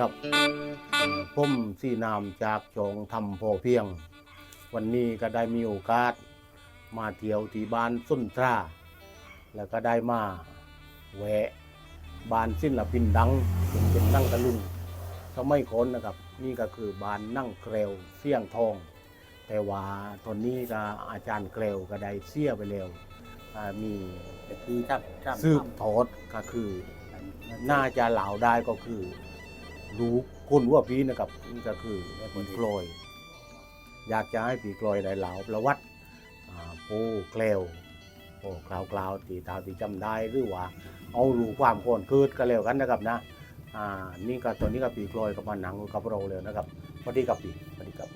ครับอืมผมสีนามจากจงทำพอเพียง วันนี้ก็ได้มีโอกาส มาเที่ยวที่บ้านสุนทรา แล้วก็ได้มาแวะบ้านศิลปินดังเป็นเป็นนั่งตะลุงสมัยคนนะครับ นี่ก็คือบ้านนั่งเกลวเสี่ยงทอง แต่ว่าตอนนี้ก็อาจารย์เกลวก็ได้เสียไปแล้วอ่ามีแต่คือถ้าถ้าสืบทอดก็คือน่าจะเหลาได้ก็คือ รู้คุณว่าพีนะครับนี่ก็คือปีกลอย อยากจะให้ปีกลอยได้เหลาประวัติอ่าโป้เกลวโอ้กล่าวกล่าวตีตาตีจำได้หรือว่า เอารู้ความก่อนเกิดก็แล้วกันนะครับนะอ่านี่ก็ตอนนี้ก็ปีกลอยกับมาหนังกับเราเลยนะครับสวัสดีครับปีสวัสดีครับ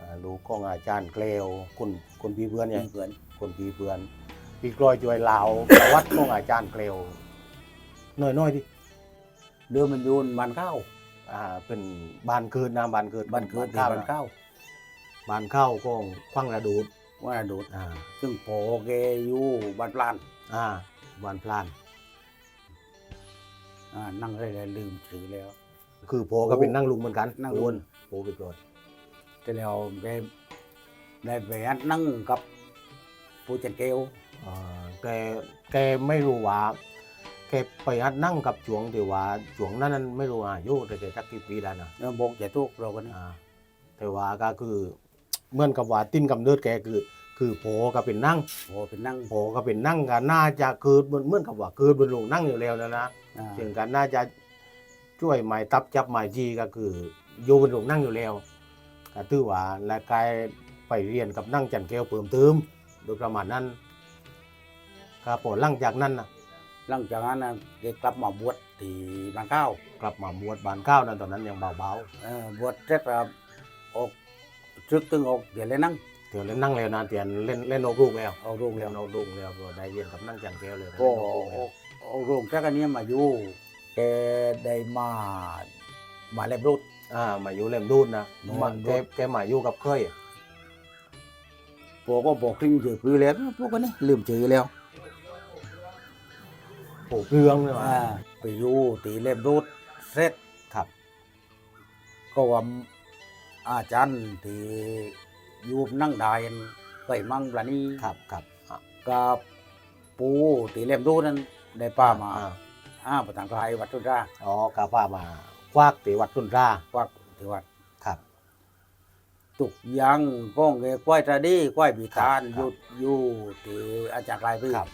อ่าลูกของอาจารย์เกลวคุณคุณพี่เพื่อนเนี่ยเพื่อนคนปีเพื่อนปีกลอยจวยลาวประวัติของอาจารย์เกลวน้อยน้อยๆดิเดิมมันอยูนบ้านเข้า อ่าเป็นบ้านเกิดนะบ้านเกิดบ้านเกิดที่ข้าวบ้านเข้าบ้านเข้าของควังระดูดว่าดูดอ่าซึ่งโปเกอยู่บ้านปลานอ่าบ้านพลานอ่านั่งได้เลยลืมชื่อแล้ว คือโพก็เป็นนั่งลุงเหมือนกันนั่งลุงโพปีกลอยแต่แล้วได้ได้ไปอัดนั่งกับผู้จัดเกลอ่าแกแกไม่รู้ว่า แกไปฮัดนั่งกับจวงแต่ว่าจวงนั้นนั้นไม่รู้อายุแต่แกสักกี่ปีแล้วนะแล้วบอกจะทุกเรากันนะอ่าแต่ว่าก็คือเหมือนกับว่าติ้นกำเนิดแกคือ คือโผก็เป็นนั่งโอ้เป็นนั่งโผก็เป็นนั่งกันน่าจะเกิดบนเหมือนกับว่าเกิดบนลงนั่งอยู่แล้วนะนะอ่าถึงกันน่าจะช่วยหมายตับจับหมายจีก็คืออยู่บนลงนั่งอยู่แล้วก็ถือว่าและกายไปเรียนกับนั่งจันแก้วเพิ่มเติมโดยประมาณนั้นก็ปลดหลังจากนั้นนะ หลังจากนั้นนะแกกลับมาบวชที่บ้านเข้ากลับมาบวชบานเก้านั้นตอนนั้นยังเบาเออบวชเสร็จแล้วออกซึกตึงออกเดี๋ยวเลยนั่งๆเดี๋ยวเล่นนั่งแล้วนะเตียนเล่นเล่นนกลูกแล้วเอาโรงแล้เล่วนนกลูกแล้วก็ได้เรียนกับนั่งจันแก้วเลยก็เล่นนกลูกแล้วเอาโรงแค่กันนี้มาอยู่แกได้มามาเล็บรุด อ่ามาอยู่เล่มดูดนะมามาดูแกด แกมาอยู่กับเคยพวกก็บอกคลิ้งชื่อพื้นแล้วพวกกันนี่ลืมชื่อแล้ว ปลูกเรืองเลยว่ะอ่าไปอยู่ตีเล็บรุดเสร็จครับ ก็ว่าอาจารย์ที่อยู่นั่งได้ไปมั่งปลานี้ครับครับอะกับปูตีเล็บรุดนั้นได้ป้ามาอ่อ้าประธานไทยวัดตุนราอ๋อกาฟ้ามาควักตีวัดตุนราวัดที่วัดครับ ตุกยังก้องเกก้อยตราดีก้อยบีตาลครับอยู่อยู่ที่อาจารย์ไรพี่ครับ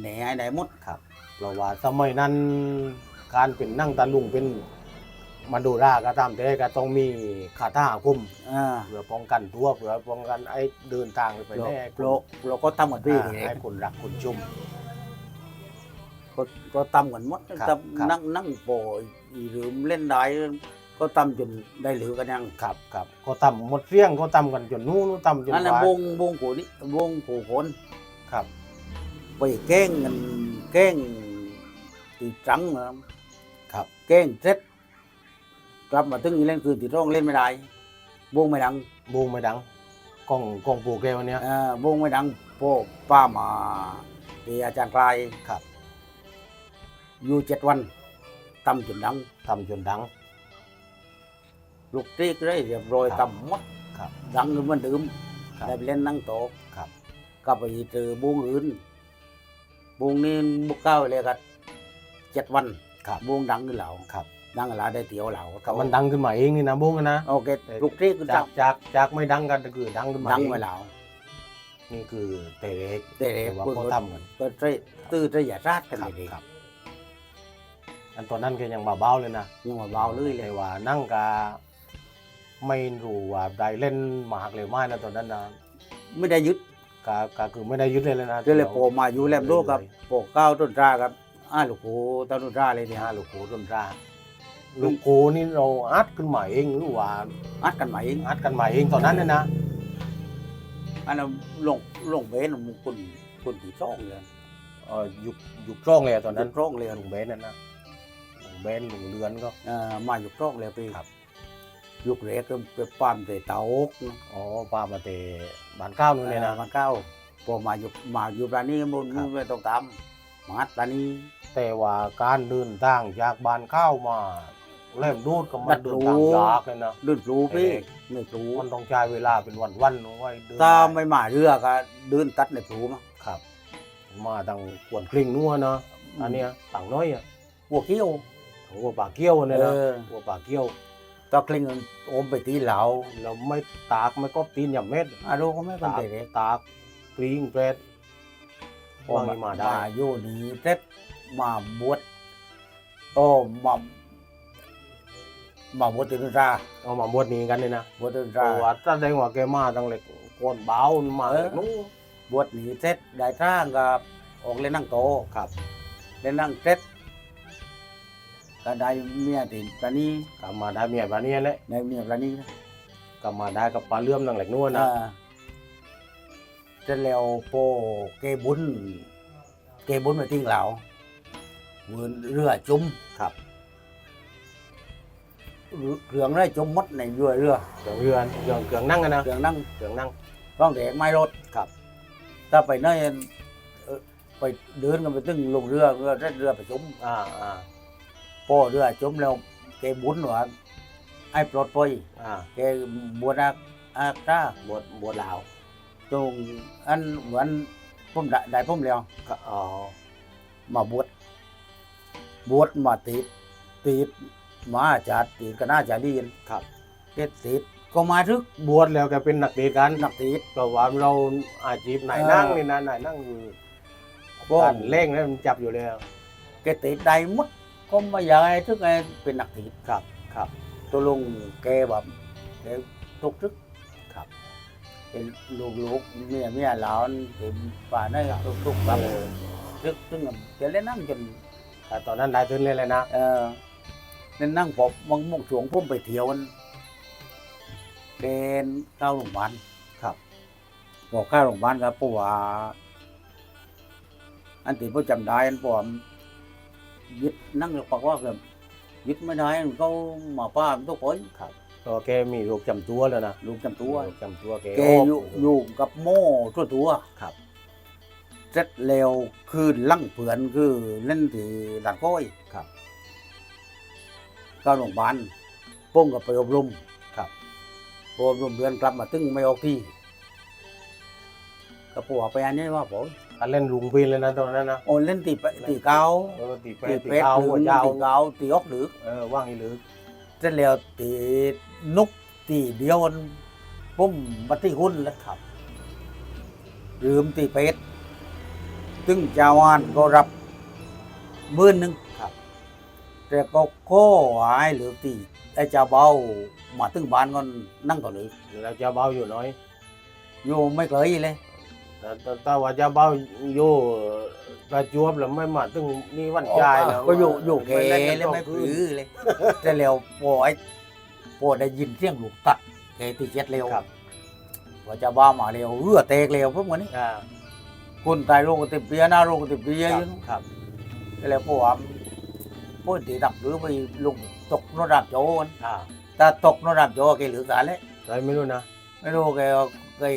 แหน่ให้ไหนหมด ครับ เพราะว่าสมัยนั้นการเป็นนั่งตะลุงเป็นมาดูราก็ตามแต่ก็ต้องมีคาถาอาคมอ่าเพื่อป้องกันตัวเพื่อป้องกันไอ้เดินทางไปเราแน่เราเราก็ทำเหมือนพี่อ่าให้คนรักคนชุ่ม ก็ก็ทำเหมือนหมดครับทครับำนั่งนั่งโปรยหรือเล่นได้ก็ทำจนได้หรือกันยังครับครับก็ตำหมดเรี่ยงก็ตำกันจนนู้นนู้นตำจนอันนั้นว่าวงวงผูนี่วงผูคนครับ ไปแกล้งกันแกล้ง ตีจังนะครับครับแกล้งเสร็จกลับมาถึงอีเล่นคืนตีร้องเล่นไม่ได้วงไม่ดังบูงไม่ดังกล้องกล้องปลูกแกวันเนี้ยเอ่อวงไม่ดังพวกป้ามาที่อาจารย์กลายครับอยู่เจ็ดวันตำจนดังทำจนดัง ลูกตีก็ได้เรียบร้อยครับตำหมดครับดังเหมือนเดิมครับได้ไปเล่นนั่งโต๊ะครับก็ไปเจอวงอื่นวงนี้บุกเก้าเลยกัน เจ็ดวันครับวงดังขึ้นเหล่าครับ ดังเหล่าได้เตี๋ยวเหล่ากับมันดังขึ้นมาเองนี่นะบุ้งนะโอเคลูกตีก็จาดักงจากจากไม่ดังกันก็คือดังขึ้นมาดังเองไว้เหล่านี่คือเตะเล็กแต่เด็กว่าคนเขาก็ทำกันก็ได้ตื้อได้อย่าราดกันครับเลยครับ อันตอนนั้นก็ยังเบาๆเลยนะยังว่าเบาเลยเลแต่ยว่านั่งกาไม่รู้ว่าได้เล่นหมากหรือไม่นะตอนนั้นนะไม่ได้ยึดกาก็คือไม่ได้ยึดเลยเลยนะเจอเลยโปมาอยู่แลมโลกับโปเก้าต้นราครับ อ้าลูกโหต้นราเลยที่เนี่ยห้าลูกโขต้นราลูกโขนี่เราอัดขึ้นมาเองหรือว่าอัดกันใหม่เองอัดกันมาเองตอนนั้นเนี่ยนะอันนั้นลงลงเบนมันคุณคุณที่ช่องเลยเออยุคยุคช่องเลยตอนนั้นยุคช่องเลยลุงเบนนั่นนะลุงเบนลุงเรือนก็เอ่อมายุคช่องเลยพี่ครับยุคเรกก็ไปปั้มแต่เตาอกนะอ๋อป้ามาเตะบ้านเก้านู่นเลยนะมาเก้าพอมาอยู่มาอยู่ปลานี้มันครับไม่ต้องตาม มาอัดปลานี้ แต่ว่าการเดินทางจากบ้านเข้ามาเล่มดูดก็ดัมันดเดินรู้ทางยากเลยนะลื่นรู้พี่เอกไม่รู้มันต้องใช้เวลาเป็นวันวันๆไว้เดินถ้าไม่มาเรือก็เดินตัดในผูมาครับ มาทางกวนกลิ้งนัวเนาะอันเนี้ยต่างน้อยอะหัวเกี้ยวหัวปลาเกี้ยวเนี่ยนะเออหัวปลาเกี้ยวตอกลิงโอมไปตีเหลาเราไม่ตากไม่ก็ตีนอย่างเม็ดอารูก็ไม่เป็นตากเด็กตากกลิ้งเปรต พอวางนี้มาได้มาโยนีเซ็ตมาบวชโอ้มามาบวชตินราเอามาบวชนี้กันเลยนะบวชตินเพราราะว่าถ้าได้ว่าแกมาตั้งเล็กโกนเบามาเออนู้นบวชหนีเซ็ตได้ร่างกับออกเล่นนั่งโตครับเล่นนั่งเซ็ตก็ได้เมียติดปลานี้กลับมาได้เมียแบบนี้แหละในเมียปลานี้กลับมาได้กับปลาเลื่อมตั้งเล็กนู้นนะอ่าเส ร็จแล้วโปเกบุญเกบุญมาทิ้งเหลาเวินเรือจุ่มครับเรื่องได้จุ่มหมดในเรือเรือเกืองเรือนเกืองเกืองนั่งอะนะเรื่องนั่งเกืองนั่งต้องแดกไม้รถครับ ถ้าไปนั่นเอ่อไปเดินกันไปตึงลงเรือเรือเรือไปจุ่มอ่าอ่าพอเรือจุ่มแล้วแกบุญว่าไอ้ปลดปล่อยอ่าแกบวชอาอาตาบวชบวชลาว ตรงอันเหมือนผมได้ได้ผมแล้วก็อ๋อมาบวชบวชมาติดติดมาจัดติดก็น่าจะดีนครับเก็ดติดก็มาทึกบวชแล้วแกเป็นนักเตะกันนักติด ก็ว่าเราอาชีพไหนายนั่งนี่นะไหนายนั่งอยู่ก็การเล่งแล้วมันจับอยู่แล้วแกติดได้หมดก็ไม่อยากให้ทึกไงเป็นนักติดครับ ครับตัวลุงแกแบบแกตกทึกครับ เป็นลูกลูกๆเมียเมียหลานเต็มป่าได้ทุกทุกๆแบบเออทึกซึ่งแกเล่นนั่งจนแต่ตอนนั้นได้ทุนเลยเลยนะเออเล่นนั่งพบมังมงช่วงพุ่มไปเที่ยวมันเป็นเข้าโรงพยาบาลครับบอกเข้าโรงพยาบาลครับเพราะว่าอันที่ผมจำได้อันผมยึดนั่งอยู่ปากว่าแบบยึดไม่ได้มันเขามาป้ามันทุกคนครับ ก็แกมีโรคจำตัวแล้วนะลูกจำตัวโรคจำตัวแกแกอยู่อยู่กับโม่ตัวตัวครับเสร็จเร็วคือลั่งเผือนคือเล่นที่หลังก้อยครับเข้าโรงพยาบาลป้งกับไปอบรมครับพออบรมเดือนกลับมาตึงไม่ออกที่ก็ปวไปอันนี้ว่าผมการเล่นลุงพินเลยนะตอนนั้นนะโอนเล่นตีไปตีเกาเออตีเปรตีตตีเป็ดเกาถึหัวงเจ้าตีเกาตีออกหรือเออว่างอีหรือ เสร็จแล้วตี นุกตีเดียวมันปุ้มบัตรที่หุ้นแล้วครับ ลืมตีเป็ดตึงเจ้าวานก็รับหมื่นหนึ่งครับ แต่ก็โค้หายหรือตีไอ้เจ้าเบามาตึงบ้านก็นั่งต่อเลยแล้วจะเบาอยู่น้อย อยู่ไม่เคยเลยแต่แต่แต่ว่าจะเบาอยู่ประจวบแล้วไม่มาถึงนี่วันใจายแล้วก็อยู่อยู่แกล่นกันเลยไม่ก็ผือเลยแต่เร็วพอไอ้ พอได้ยินเสียงลูกตัดแกตีเจ็ดเร็วครับพอเจะบ้ามาเร็วเอื้อเตกเร็วพวกมันนี่อ่าคนตายโรคกติเปียหน้าโรคกติเปียคอรับยู่ครับ แล้วพวกผมพวกตีดับหรือไปลงตกนดับโจนอ่าถ้าตกนดับโจแกเหลือสารแล้วใครไม่รู้นะไม่รู้แกเคย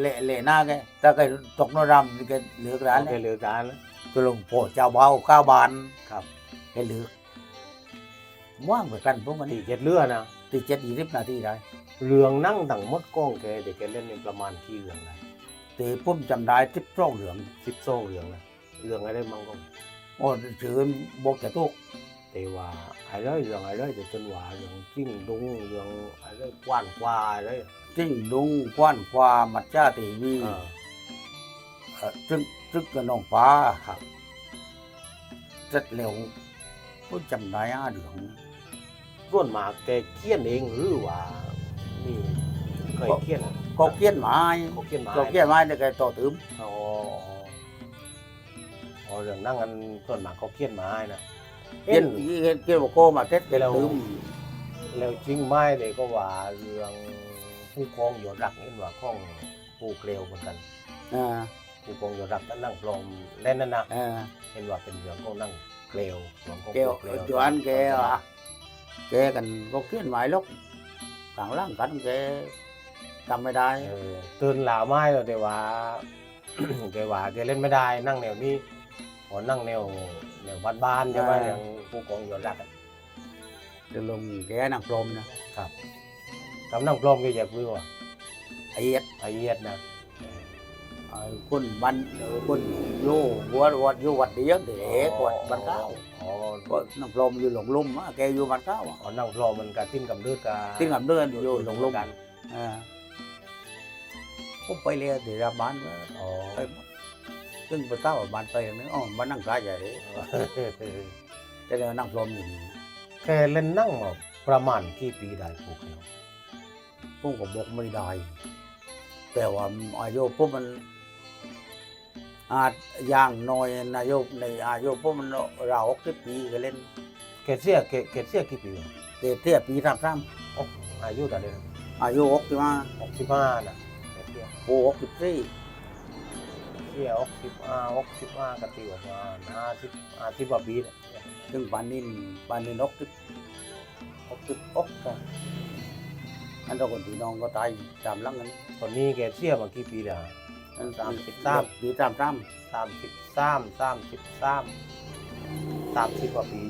เละเละหน้าแกถ้าแกตกนดับแกเหลือสารโอแล้เควเหลือการแล้วตัวลงโพเจ้าเบาข้าวบานครับ แกเหลือว่างเหมือนกันพวกมันตีนี่เจ็ดเรือนะ ตีเจ็ดยี่สิบนาทีได้เรื่องนั่งต่างหมดกล้องแกเด็กแกเล่นในประมาณกี่เรื่องได้ตีปุ้มจำได้ทิพร่องเหลืองสิบสองเรื่องนะเรื่องอะไรมั่งก็โอ้ถือบอกจะทุกแต่ว่าอะไรเรื่องอะไรแต่จนว่าเรื่องจิ้งดุงเรื่องอะไรกว้านกว่าอะไรจิ้งดุงกว้านความัดจ้าตีวีเออเอ่อจึงจึงกับน้องฟ้าครับเสร็จเร็วปุ้มจำได้ห้าเหลือง ส่วนมากแกเขียนเองหรือว่านี่เคยเขียนก็เกี้ยนไม้เขาเขียนมาก็เกี้ยนไม้ในแกต่อถืมอ๋ออ๋อเรื่องนั่งกันส่วนมากเขาเขียนมาให้นะเกี้ยนเกี้ยนเกี้ยนบอกโก้มาเท็ดแกแล้วถืมแล้วจริงไหมเลยก็ว่าเรื่องผู้กองหยดรักนี่ว่าของผู้เกลียวเหมือนกันอ่าผู้กองหยดรักนั่นนั่งปลอมเล่นนั่นนะอ่าเห็นว่าเป็นเรื่องของนั่งเกลียวเรื่องของแกวผู้เกลียวจวนแกอะ แกกันก็เกี้ยนไม้ลกต่างร่างกันแกจำไม่ได้เออตื่นหลาไม้แล้วแต่ว่า แต่ว่าแกเล่นไม่ได้นั่งแนวนี้พอนั่งแนวแนวบ้านๆใช่ไหมอ่าอย่างผู้กองหยดรักอะจะลงแกนางพรหมนะครับกำนั่งพร้อมก็อยากรู้ว่าไอ้เอ็ดไอเอียดนะไอ้ คนบันเออคนอยู่วัดวัดอยู่วัดเดียวเด็กวัดบ้านเก้าอ๋อก็นางพรหมอยู่หลงลุ่มอะแกอยู่บ้านเก้าอะอ๋อนั่งพร้อมมันกับทิ้นกับเลือดกับที่งำเดินอยู่หลงลุ่มกันอ่าผมไปเรียนที่ราบ้านว่าอ๋อไปหมดซึ่งไปเก้าบ้านไปนึงอ๋อบ้านนั่งกลายใหญ่เลยแต่เดี๋ยวนั่งพรหมอยู่นี่แค่เล่นนั่งมาประมาณกี่ปีได้พวกเขาผมก็บอกไม่ได้แต่ว่าอายุผมมัน อาจอย่างน้อยนายกในอายุผมมันราวหกสิบปีก็เล่นแกเสียแกแกเสียกี่ปีวะเตะเตี้ยปีสามสามโอ้อายุแต่เดียวอายุหกสิบห้าหกสิบห้านะแกเสียโอ้หกสิบสี่เสียหกสิบห้าหกสิบห้าก็ตีว่าห้าสิบห้าสิบกว่าปีนะถึงปานนี้ปานนี้หกสิบหกสิบหกก็อันเราคนพี่น้องก็ตายตามหลังกันตอนนี้แกเสียมากี่ปีแล้ว อันสามสิบสามปีสามสามสามสิบสามสามสิบสามสามสิบกว่าปี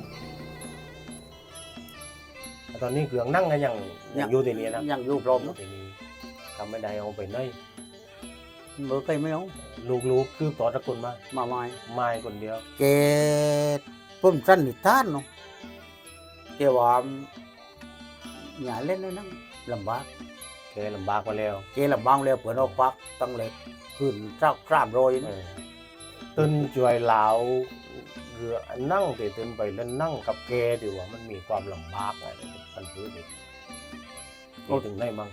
แต่ตอนนี้เครื่องนั่งกันยังยังอยู่ที่นี่นะยังอยู่พร้อมอยู่ที่นี่ทำไม่ได้เอาไปไหนเมื่อเคยไม่เอาลูกๆคือต่อตระกูลมามาไม่ไม้คนเดียวแกผมสั้นนิทานเนาะแต่ว่าอย่าเล่นเลยนั่งลำบากแกลำบากมาแล้วแกลำบากแล้วเปิดออกปักตั้งเล็ก ขึ้นเจ้าครามโรยเอนะอตึนจวยเหลาเรือนั่งแต่ตึนไปแล้วนั่งกับแกดีกว่ามันมีความลำบากอะไรมันพื้นดิก็ถึงได้มั้ง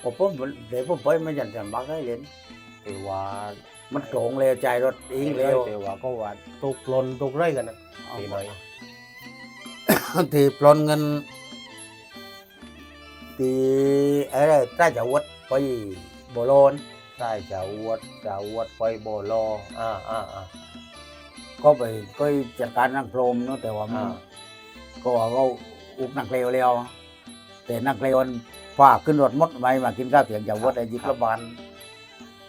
โอ้ผมเดี๋ยวผมไปไม่ยันลำบากให้เล่นแต่ว่ามันโกงเลยใจรถเองเร็วแต่ว่าก็ว่าตุกลนตุกไรกันนะทีหน่อยที่ปลนเงินที่อะไรใต้จะวัดไปโบโลน ใช่จะอวดจะอวดไปโบโลอ่าอ่าอ่าก็ไปก็จัดการนั่งโพรมเนาะแต่ว่ามันอ่าก็ว่าก็อุกนักเลวแล้วแต่นักเลวมันพาขึ้นรถมดไปมากินข้าวเถียงจากวัดไอ้ยิบระบาล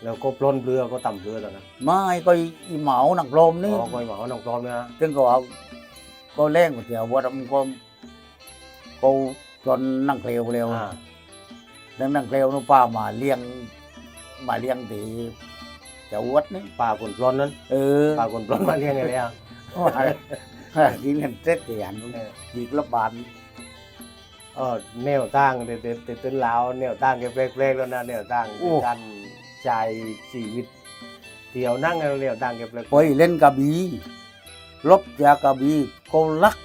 แล้วก็ปล้นเรือก็ต่ำเรือตอนนั้นไม่ก็อีเหมานักโพรมนี่อ๋อก็หมายว่าน้องพร้อมเนี่ยนะซึ่งก็เอาก็แรงกว่าเถียววัดมันก็ก็จนนักเลวเร็วอ่าแล้วนักเลวนู่นป้ามาเลี้ยง มาเลี้ยงตีจากวัดนี่ป่าคนปล้นนั้นเออป่าคนปล้นมาเรียกไงเลยอะว่ากินกันเสร็จเตียนเออยิบระบาลเออแนวตั้งเด็ดเด็ดเด็ดต้นลาวแนวตั้งแกเปลกๆแล้วนะแนวตั้งการใจชีวิตเที่ยวนั่งแล้วแนวตั้งแกเปลกไปเล่นกระบี่ลบจากกระบี่ก็ลัก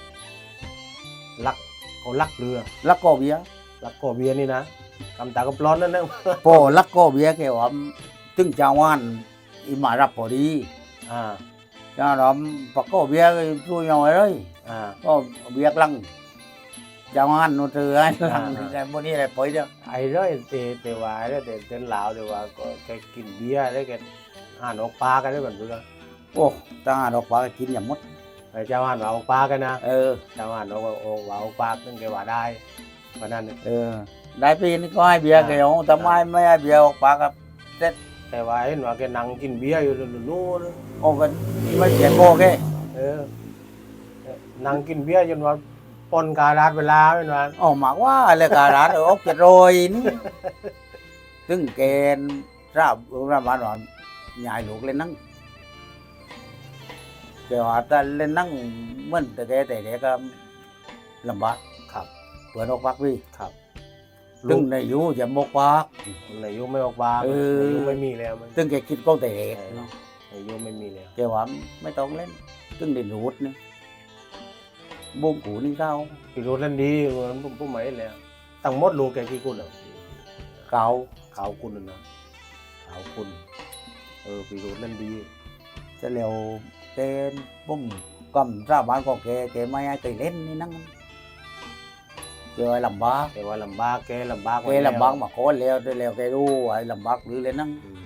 ลักเขาลักเรือลักก็เบียลักโกเบียนี่นะ คำตาก็ปล้อนนั่นนะพอลักก็เบียแกว่าตึงจาวานอีมารับพอดีอ่าจารับปกก็เบียช่วยหน่อยเลยอ่าก็เบียกลังจาวานนู่นเตือนลังอ่าแต่พวกนี้อะไรปล่อยเด้อไอ้เรื่องเตเตว่าไอ้เรื่องเตเต้นลาวเตว่าก็แกกินเบียร์ได้แกอ่านออกปลากันได้เหมือนกันโอ้ตาดอกปลากินอย่างหมดไอ้เจ้าอ่านว่าออกปลากันนะเออเจ้าอ่านว่าว่าอ อกปลาตั้งแกว่าได้เพราะนั้นเนี่ยเออได้ปีนี้ก็ให้เบียร์แกเอาทำไมไม่ให้เบียร์ออกปลากับแต่ว่าเห็นว่าแกนั่งกินเบียร์อยู่นู่นโอ้กันไม่เสียโกแกเออนั่งกินเบียร์จนว่าปนการาดเวลาเป็นว่าออกมาว่าอะไรการันเออออกจะโรยนี่ซึ่งแกนทราบราบานว่าใหญ่ลูกเล่นนั่งแต่ว่าถ้าเล่นนั่งเหมื่อนแต่แกแต่เด็กก็ลำบากครับเปิดออกปักพี่ครับ ซึ่งในอยูจะมกปัก ในยุคไม่ออกปลาเออ ในยุคไม่มีแล้วมันซึ่งแกคิดก็แต่เด็กเนาะในยุคไม่มีแล้วแกว่าไม่ต้องเล่นซึ่งเด่นรูดนี่บุ้งกูนี่เข้าพี่รู้เล่นดีมันผมผมไม่เห็นแล้วตั้งหมดลูกแกกี่คนอะเก่าขาวคุณน่ะนะขาวคุณ เออพี่รู้เล่นดีจะเร็วเต้นบุ้งกำราบานก็แกแกไม่ให้เคยเล่นนี่นั่ง แกว่าลำบากแต่ว่าลำบากแกลำบากแกลำบากมาโคนแล้วได้แล้วแกรู้ไอ้ลำบากหรือเล่นนั่งอืม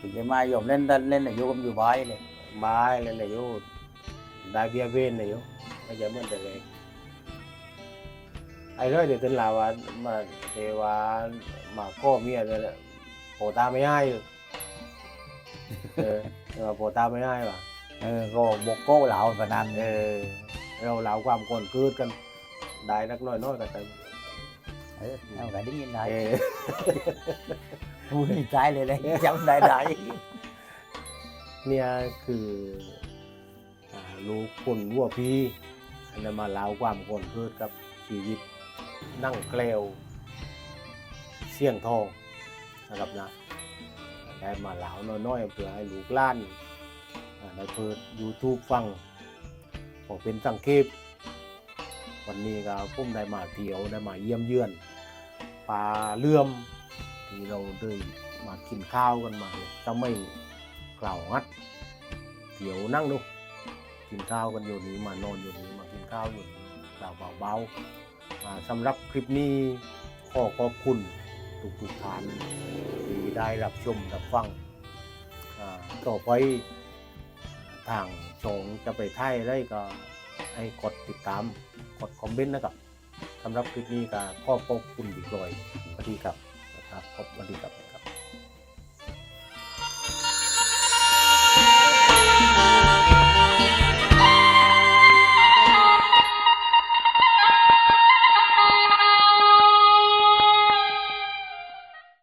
ถึงแกมายอมเล่นเล่นเล่นอยู่กับอยู่บ้านเลยบายเล่นในยุคได้เบียร์เวนในยุคไม่ใช่เหมือนแต่เล็กไอ้เรื่องเดี๋ยวถึงลาว่ามาเทว่ามาก็เมียเนี่ยโปตาไม่ให้อยู่เออแต่ว่าโปตาไม่ให้ว่ะเออก็บกโก้เหลาพนันเออเราเหลาความโกนคืดกัน ได้นักน้อยน้อยก็แต่เออเอากันได้ยินได้เออพูดในใจเลยเลยจำได้ได้เนี่ยคืออ่าลูกคนวัวพีอันนั้นมาเล่าความคนเกิดกับชีวิตนั่งแกล้วเสี่ยงทองนะครับนะได้มาเล่าน้อยๆเพื่อให้ลูกหล้านอ่าได้เปิด YouTube ฟังพอเป็นสังเกต วันนี้ก็ผมได้มาเที่ยวได้มาเยี่ยมเยือนปลาเลื่อมที่เราได้มากินข้าวกันมาจะไม่กล่าวงัดเดี๋ยวนั่งดูกินข้าวกันอยู่นี้มานอนอยู่นี้มากินข้าวอยู่นี้กล่าวเบาๆอ่าสำหรับคลิปนี้ขอขอบคุณทุกๆท่านที่ได้รับชมรับฟังต่อไปทางชงจะไปไทยได้ก็ ให้กดติดตามกดคอมเมนต์นะครับสำหรับคลิปนี้ก็ขอขอบคุณอีกหน่อยสวัสดีครับนะครับขอบสวัสดีครับ